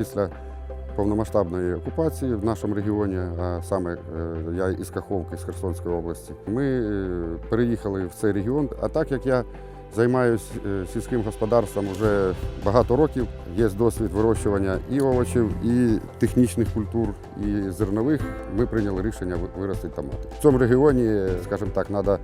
після повномасштабної окупації в нашому регіоні, а саме е, я із Каховки, з Херсонської області. Ми е, переїхали в цей регіон. А так як я займаюся сільським господарством вже багато років, є досвід вирощування і овочів, і технічних культур, і зернових, ми прийняли рішення ви- виростити томати. В цьому регіоні, скажімо так, треба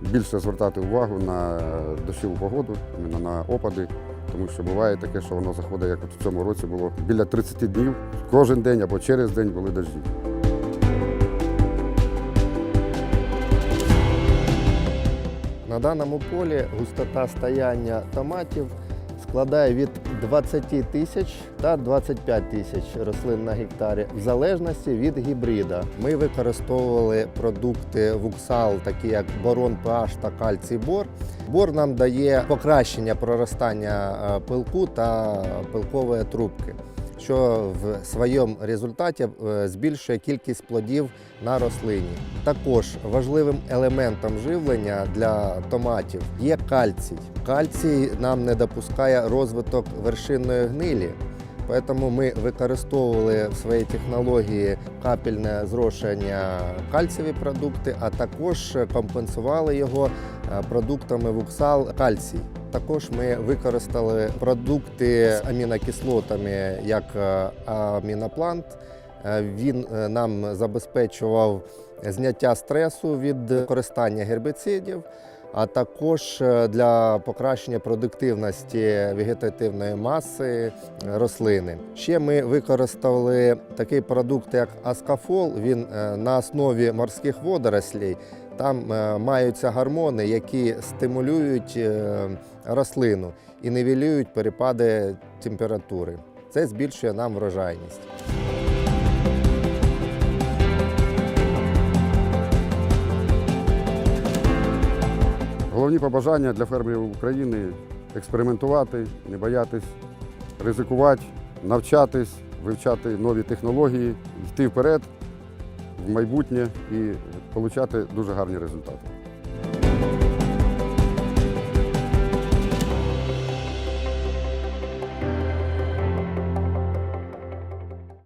більше звертати увагу на дощову погоду, на опади. Тому що буває таке, що воно заходить, як от в цьому році було біля 30 днів. Кожен день або через день були дожді. На даному полі густота стояння томатів складає від 20 тисяч та 25 тисяч рослин на гектарі, в залежності від гібрида. Ми використовували продукти вуксал, такі як борон PH та кальцій бор. Бор нам дає покращення проростання е, пилку та пилкової трубки. Що в своєму результаті е, збільшує кількість плодів на рослині. Також важливим елементом живлення для томатів є кальцій. Кальцій нам не допускає розвиток вершинної гнилі. Тому ми використовували в своїй технології капельне зрошення кальцієві продукти, а також компенсували його е, продуктами вуксал кальцій. Також ми використали продукти з амінокислотами, як е, аміноплант. Е, Він нам забезпечував зняття стресу від використання гербіцидів, а також е, для покращення продуктивності вегетативної маси е, рослини. Ще ми використали такий продукт, як аскафол. Він е, на основі морських водорослей. Там маються гормони, які стимулюють рослину і нівелюють перепади температури. Це збільшує нам врожайність. Головні побажання для фермерів України експериментувати, не боятись, ризикувати, навчатись, вивчати нові технології, йти вперед в майбутнє і отримати дуже гарні результати.